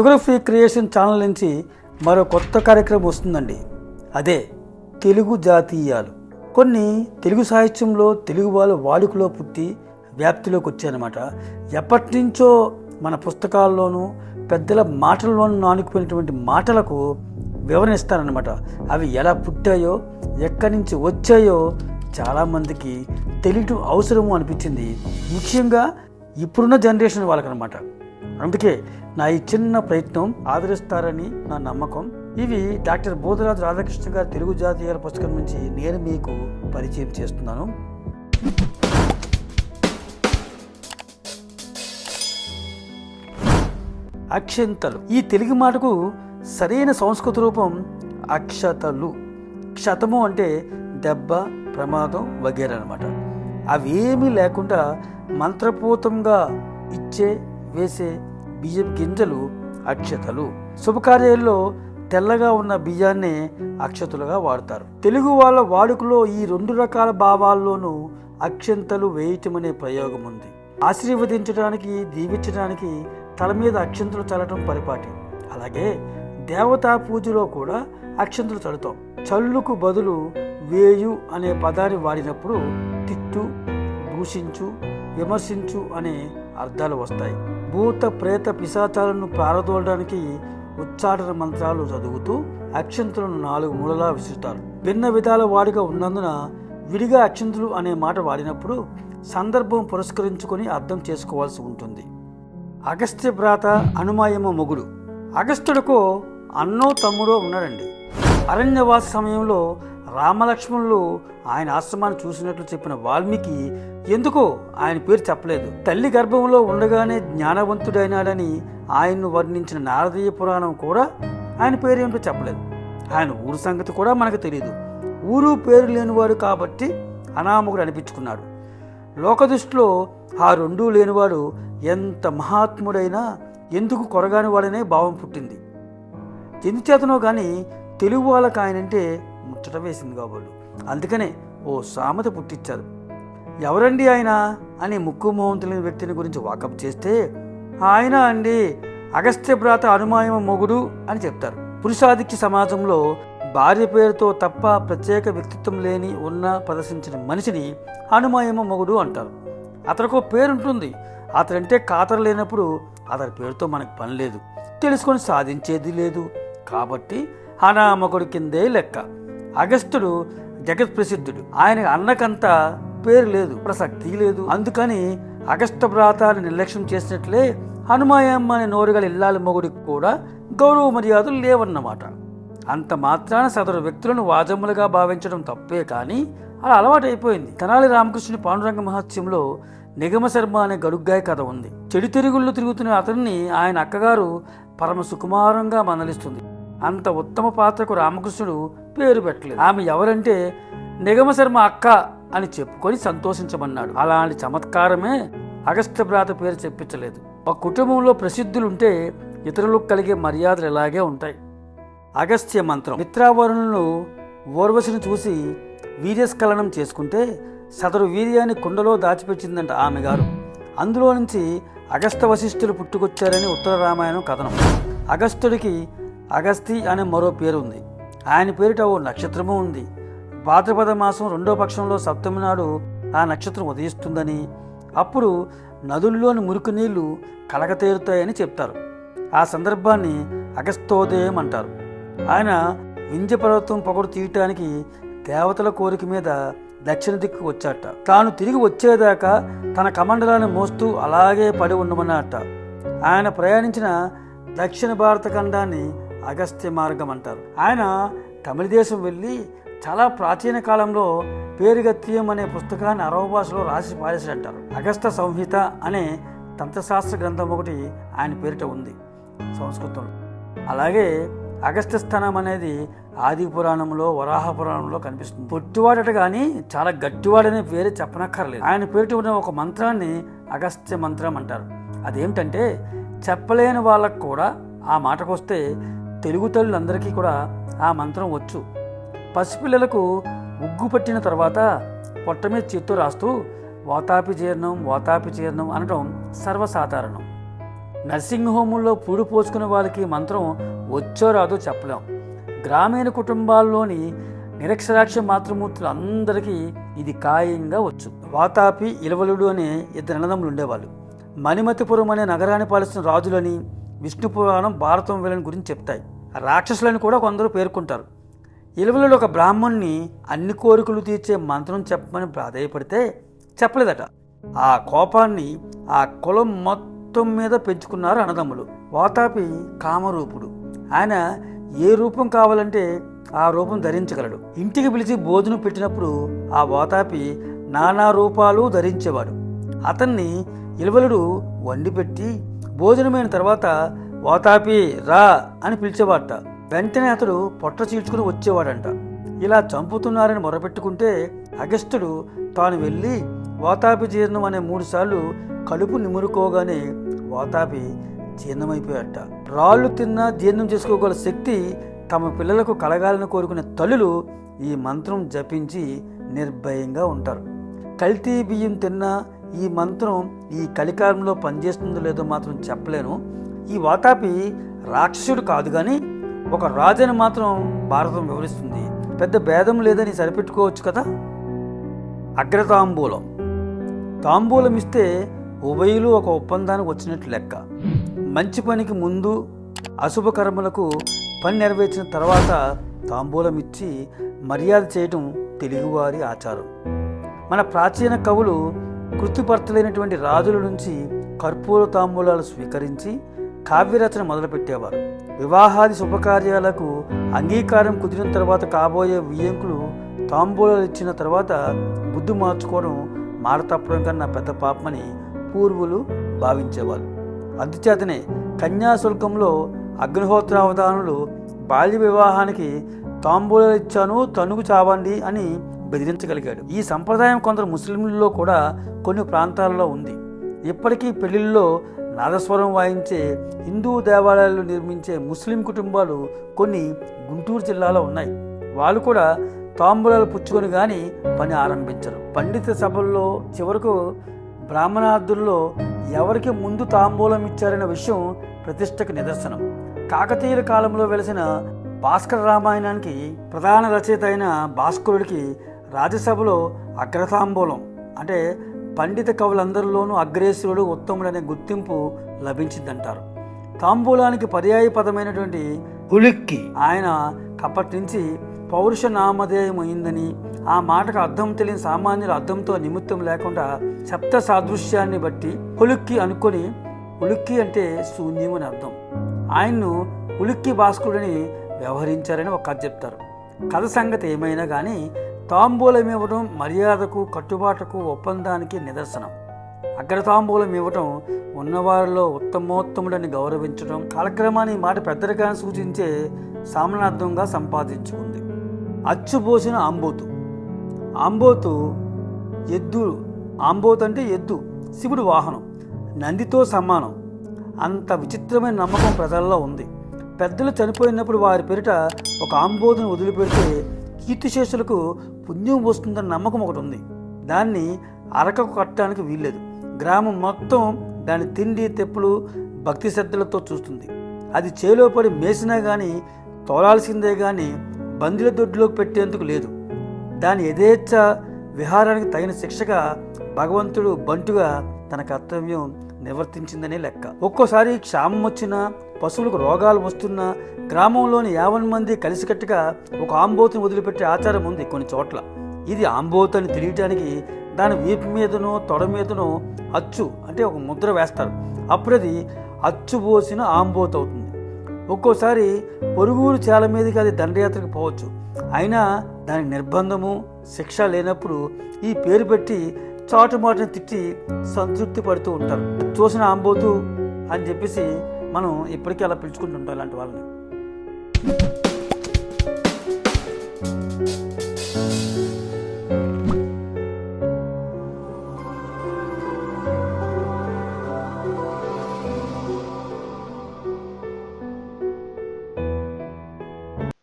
Sugar free creation channel నుంచి మరో కొత్త కార్యక్రమం వస్తుందండి. అదే తెలుగు జాతీయాలు. కొన్ని తెలుగు సాహిత్యంలో తెలుగు వాళ్ళ వాడుకలో పుట్టి వ్యాప్తిలోకి వచ్చాయన్నమాట. ఎప్పటి నుంచో మన పుస్తకాల్లోనూ పెద్దల మాటల్లోనూ నానుకుపోయినటువంటి మాటలకు వివరణ ఇస్తారనమాట అవి ఎలా పుట్టాయో ఎక్కడి నుంచి వచ్చాయో చాలామందికి తెలియటం అవసరము అనిపించింది. ముఖ్యంగా ఇప్పుడున్న జనరేషన్ వాళ్ళకనమాట అందుకే నా ఈ చిన్న ప్రయత్నం ఆదరిస్తారని నా నమ్మకం. ఇవి డాక్టర్ బోధరాజు రాధాకృష్ణ గారి తెలుగు జాతీయాల పుస్తకం నుంచి నేను మీకు పరిచయం చేస్తున్నాను. అక్షంతలు. ఈ తెలుగు మాటకు సరైన సంస్కృత రూపం అక్షతలు. క్షతము అంటే దెబ్బ ప్రమాదం వగేరా అనమాట అవేమీ లేకుండా మంత్రపూతంగా ఇచ్చే వేసే బియ్యం గింజలు అక్షతలు. శుభకార్యాల్లో తెల్లగా ఉన్న బియ్యాన్నే అక్షతులుగా వాడతారు. తెలుగు వాళ్ళ వాడుకలో ఈ రెండు రకాల భావాల్లోనూ అక్షంతలు వేయటం అనే ప్రయోగం ఉంది ఆశీర్వదించడానికి దీవించడానికి తల మీద అక్షంతలు చల్లటం పరిపాటి. అలాగే దేవతా పూజలో కూడా అక్షంతలు చల్లుతాం. చల్లుకు బదులు వేయు అనే పదాన్ని వాడినప్పుడు తిట్టు దూషించు విమర్శించు అనే అర్థాలు వస్తాయి. భూత ప్రేత పిశాచాలను పారదోలడానికి ఉచ్చాటన మంత్రాలు చదువుతూ అక్షంతులను నాలుగు మూలలా విసురుతారు. భిన్న విధాల వాడిగా ఉన్నందున విడిగా అక్షంతులు అనే మాట వాడినప్పుడు సందర్భం పురస్కరించుకొని అర్థం చేసుకోవాల్సి ఉంటుంది. అగస్త్య భ్రాత అనుమాయమ మొగుడు. అగస్త్యుడుకు అన్నో తమ్ముడో ఉన్నాడండి. అరణ్యవాస సమయంలో రామలక్ష్మణులు ఆయన ఆశ్రమాన్ని చూసినట్లు చెప్పిన వాల్మీకి ఎందుకో ఆయన పేరు చెప్పలేదు. తల్లి గర్భంలో ఉండగానే జ్ఞానవంతుడైనాడని ఆయన్ను వర్ణించిన నారదీయ పురాణం కూడా ఆయన పేరు ఏమిటో చెప్పలేదు. ఆయన ఊరు సంగతి కూడా మనకు తెలియదు ఊరు పేరు లేనివాడు కాబట్టి అనామకుడు అనిపించుకున్నాడు. లోకదృష్టిలో ఆ రెండూ లేనివాడు ఎంత మహాత్ముడైనా ఎందుకు కొరగాని వాడనే భావం పుట్టింది. ఎందుచేతనో కానీ తెలుగు వాళ్ళకి ఆయనంటే ముచ్చట వేసింది కాబోలు. అందుకనే ఓ సామెత పుట్టించారు ఎవరండి ఆయన అని ముక్కు మొహం తెలియని వ్యక్తిని గురించి వాకప్ చేస్తే ఆయన అండి అగస్త్య భ్రాత అనుమాయమ మొగుడు అని చెప్తారు. పురుషాధిక్య సమాజంలో భార్య పేరుతో తప్ప ప్రత్యేక వ్యక్తిత్వం లేని ఉన్న ప్రదర్శించిన మనిషిని అనుమాయమ మొగుడు అంటారు. అతనికి పేరుంటుంది. పేరు ఉంటుంది అతడంటే ఖాతరు లేనప్పుడు అతని పేరుతో మనకు పని లేదు. తెలుసుకొని సాధించేది లేదు. కాబట్టి అనామకుడి కిందే లెక్క. అగస్త్యుడు జగత్ ప్రసిద్ధుడు. ఆయన అన్నకంతా పేరు లేదు ప్రసక్తి లేదు. అందుకని అగస్త భ్రాతాన్ని నిర్లక్ష్యం చేసినట్లే హనుమాయమ్మ అనే నోరుగల ఇల్లాల మొగుడికి కూడా గౌరవ మర్యాదలు లేవన్నమాట. అంత మాత్రాన సదరు వ్యక్తులను వాజములుగా భావించడం తప్పే కానీ అలా అలవాటైపోయింది. తెనాలి రామకృష్ణుని పాండురంగ మహత్యంలో నిగమ శర్మ అనే గడుగ్గాయ కథ ఉంది. చెడు తిరుగుళ్ళు తిరుగుతున్న అతన్ని ఆయన అక్కగారు పరమ సుకుమారంగా మందలిస్తుంది అంత ఉత్తమ పాత్రకు రామకృష్ణుడు పేరు పెట్టలేదు. ఆమె ఎవరంటే నిగమ శర్మ అక్క అని చెప్పుకొని సంతోషించమన్నాడు. అలాంటి చమత్కారమే అగస్త్య భ్రాత పేరు చెప్పించలేదు. ఒక కుటుంబంలో ప్రసిద్ధులుంటే ఇతరులకు కలిగే మర్యాదలు ఇలాగే ఉంటాయి? అగస్త్య మంత్రం. మిత్రావరుణులను ఓర్వశిని చూసి వీర్యస్ఖలనం చేసుకుంటే సదరు వీర్యాన్ని కుండలో దాచిపెచ్చిందంట ఆమె గారు. అందులో నుంచి అగస్త వశిష్ఠులు పుట్టుకొచ్చారని ఉత్తర రామాయణం కథనం. అగస్త్యుడికి అగస్తి అనే మరో పేరు ఉంది ఆయన పేరిట ఓ నక్షత్రము ఉంది. భాద్రపద మాసం రెండో పక్షంలో సప్తమి నాడు ఆ నక్షత్రం ఉదయిస్తుందని. అప్పుడు నదుల్లోని మురికి నీళ్ళు కలగతేరుతాయని చెప్తారు. ఆ సందర్భాన్ని అగస్తోదయం అంటారు. ఆయన వింజ పర్వతం పొగడు తీయటానికి దేవతల కోరిక మీద దక్షిణ దిక్కు వచ్చాట తాను తిరిగి వచ్చేదాకా తన కమండలాన్ని మోస్తూ అలాగే పడి ఉండమన్నట్ట ఆయన ప్రయాణించిన దక్షిణ భారత ఖండాన్ని అగస్త్య మార్గం అంటారు. ఆయన తమిళ దేశం వెళ్ళి చాలా ప్రాచీన కాలంలో పేరుగత్యం అనే పుస్తకాన్ని అరవ భాషలో రాసి పారేసాడంటారు అగస్త సంహిత అనే తంత్రశాస్త్ర గ్రంథం ఒకటి ఆయన పేరిట ఉంది సంస్కృతంలో. అలాగే అగస్త్య స్థానం అనేది ఆది పురాణంలో వరాహ పురాణంలో కనిపిస్తుంది. పొట్టివాడట కానీ చాలా గట్టివాడనే పేరు చెప్పనక్కర్లేదు. ఆయన పేరిట ఉన్న ఒక మంత్రాన్ని అగస్త్య మంత్రం అంటారు. అదేమిటంటే చెప్పలేని వాళ్ళకు కూడా ఆ మాటకొస్తే తెలుగు తల్లులందరికీ కూడా ఆ మంత్రం వచ్చు. పసిపిల్లలకు ఉగ్గు పట్టిన తర్వాత పొట్ట మీద చేత్తో రాస్తూ వాతాపి జీర్ణం వాతాపి జీర్ణం అనడం సర్వసాధారణం. నర్సింగ్ హోముల్లో పూడు పోసుకునే వాళ్ళకి మంత్రం వచ్చో రాదో చెప్పలేం. గ్రామీణ కుటుంబాల్లోని నిరక్షరాక్ష మాతృమూర్తులు అందరికీ ఇది ఖాయంగా వచ్చు వాతాపి ఇలవలుడు అనే ఇద్దరు అన్నదమ్ములు ఉండేవాళ్ళు. మణిమతిపురం అనే నగరాన్ని పాలిస్తున్న రాజులని విష్ణు పురాణం భారతం వీళ్ళని గురించి చెప్తాయి. రాక్షసులని కూడా కొందరు పేర్కొంటారు. ఇలవలలో ఒక బ్రాహ్మణ్ణి అన్ని కోరికలు తీర్చే మంత్రం చెప్పమని ప్రాధాయపడితే చెప్పలేదట. ఆ కోపాన్ని ఆ కులం మొత్తం మీద పెంచుకున్నారు అన్నదమ్ములు. వాతాపి కామరూపుడు. ఆయన ఏ రూపం కావాలంటే ఆ రూపం ధరించగలడు. ఇంటికి పిలిచి భోజనం పెట్టినప్పుడు ఆ వాతాపి నానా రూపాలు ధరించేవాడు. అతన్ని ఇలవలుడు వండి పెట్టి భోజనమైన తర్వాత వాతాపి రా అని పిలిచేవాడట. వెంటనే అతడు పొట్ట చీల్చుకుని వచ్చేవాడంట. ఇలా చంపుతున్నారని మొరపెట్టుకుంటే అగస్త్యుడు తాను వెళ్ళి వాతాపి జీర్ణం అనే మూడుసార్లు కలుపు నిమురుకోగానే వాతాపి జీర్ణమైపోయాట రాళ్ళు తిన్నా జీర్ణం చేసుకోగల శక్తి తమ పిల్లలకు కలగాలని కోరుకునే తల్లులు ఈ మంత్రం జపించి నిర్భయంగా ఉంటారు. కల్తీ బియ్యం తిన్నా ఈ మంత్రం ఈ కలికాలంలో పనిచేస్తుందో లేదో మాత్రం చెప్పలేను. ఈ వాతాపి రాక్షసుడు కాదు కానీ ఒక రాజని మాత్రం భారతం వివరిస్తుంది. పెద్ద భేదం లేదని సరిపెట్టుకోవచ్చు కదా? అగ్రతాంబూలం. తాంబూలం ఇస్తే ఉభయులు ఒక ఒప్పందానికి వచ్చినట్లు లెక్క. మంచి పనికి ముందు అశుభకర్మలకు పని నెరవేర్చిన తర్వాత తాంబూలం ఇచ్చి మర్యాద చేయటం తెలుగువారి ఆచారం. మన ప్రాచీన కవులు కృతిపర్తలైనటువంటి రాజుల నుంచి కర్పూర తాంబూలాలు స్వీకరించి కావ్యరచన మొదలుపెట్టేవారు. వివాహాది శుభకార్యాలకు అంగీకారం కుదిరిన తర్వాత కాబోయే వియ్యంకులు తాంబూలాలు ఇచ్చిన తర్వాత బుద్ధి మార్చుకోవడం మారతప్పడం కన్నా పెద్ద పాపమని పూర్వులు భావించేవారు. అందుచేతనే కన్యాశుల్కంలో అగ్నిహోత్రావధానులు బాల్య వివాహానికి తాంబూలాలు ఇచ్చాను తనుగు చావండి అని బెదిరించగలిగాడు. ఈ సంప్రదాయం కొందరు ముస్లింలలో కూడా కొన్ని ప్రాంతాల్లో ఉంది. ఇప్పటికీ పెళ్ళిళ్ళలో నాదస్వరం వాయించే హిందూ దేవాలయాలు నిర్మించే ముస్లిం కుటుంబాలు కొన్ని గుంటూరు జిల్లాలో ఉన్నాయి. వాళ్ళు కూడా తాంబూలాలు పుచ్చుకొని కానీ పని ఆరంభించరు. పండిత సభల్లో చివరకు బ్రాహ్మణార్థుల్లో ఎవరికి ముందు తాంబూలం ఇచ్చారనే విషయం ప్రతిష్టకు నిదర్శనం. కాకతీయుల కాలంలో వెలిసిన భాస్కర రామాయణానికి ప్రధాన రచయిత అయిన భాస్కరుడికి రాజ్యసభలో అగ్రతాంబూలం అంటే పండిత కవులందరిలోనూ అగ్రేసురుడు ఉత్తముడనే గుర్తింపు లభించిందంటారు. తాంబూలానికి పర్యాయ పదమైనటువంటి ఆయన కప్పటి నుంచి పౌరుష నామధేయం అయిందని ఆ మాటకు అర్థం తెలియని సామాన్యుల అర్థంతో నిమిత్తం లేకుండా శబ్ద సాదృశ్యాన్ని బట్టి హులుక్కి అనుకొని ఉలుక్కి అంటే శూన్యం అని అర్థం. ఆయన్ను ఉలుక్కి భాస్కరుడని వ్యవహరించారని ఒక కథ చెప్తారు. కథ సంగతి ఏమైనా కానీ తాంబూలం ఇవ్వడం మర్యాదకు కట్టుబాటుకు ఒప్పందానికి నిదర్శనం. అగ్రతాంబూలం ఇవ్వటం ఉన్నవారిలో ఉత్తమోత్తముడని గౌరవించడం కాలక్రమాన్ని మాట పెద్దరికాన్ని సూచించే సామనార్థంగా సంపాదించుకుంది. అచ్చుపోసిన ఆంబోతు. ఆంబోతు ఎద్దు ఆంబోతు అంటే ఎద్దు శివుడు వాహనం నందితో సమానం. అంత విచిత్రమైన నమ్మకం ప్రజల్లో ఉంది. పెద్దలు చనిపోయినప్పుడు వారి పేరిట ఒక ఆంబోతును వదిలిపెడితే కీర్తిశేషులకు పుణ్యం వస్తుందన్న నమ్మకం ఒకటి ఉంది. దాన్ని అరకకు కట్టడానికి వీల్లేదు. గ్రామం మొత్తం దాని తిండి తెప్పులు భక్తి శ్రద్ధలతో చూస్తుంది. అది చేలో పడి మేసినా కానీ తోలాల్సిందే కానీ బందీల దొడ్లోకి పెట్టేందుకు లేదు. దాని యథేచ్ఛ విహారానికి తగిన శిక్షగా భగవంతుడు బంటుగా తన కర్తవ్యం నివర్తించిందనే లెక్క. ఒక్కోసారి క్షామం వచ్చినా పశువులకు రోగాలు వస్తున్నా గ్రామంలోని యావన్ మంది కలిసికట్టుగా ఒక ఆంబోతుని వదిలిపెట్టే ఆచారం ఉంది కొన్ని చోట్ల. ఇది ఆంబోతు అని తెలియటానికి దాని వీపు మీదనో తొడ మీదనో అచ్చు అంటే ఒక ముద్ర వేస్తారు. అప్పుడు అది అచ్చు పోసిన ఆంబోతు అవుతుంది. ఒక్కోసారి పొరుగురు చేల మీదకి అది దండయాత్రకు పోవచ్చు. అయినా దానికి నిర్బంధము శిక్ష లేనప్పుడు ఈ పేరు పెట్టి చాటుమాటుని తిట్టి సంతృప్తి పడుతూ ఉంటారు. చూసిన ఆంబోతు అని చెప్పేసి మనం ఇప్పటికీ అలా పిలుచుకుంటుంటాం ఇలాంటి వాళ్ళని.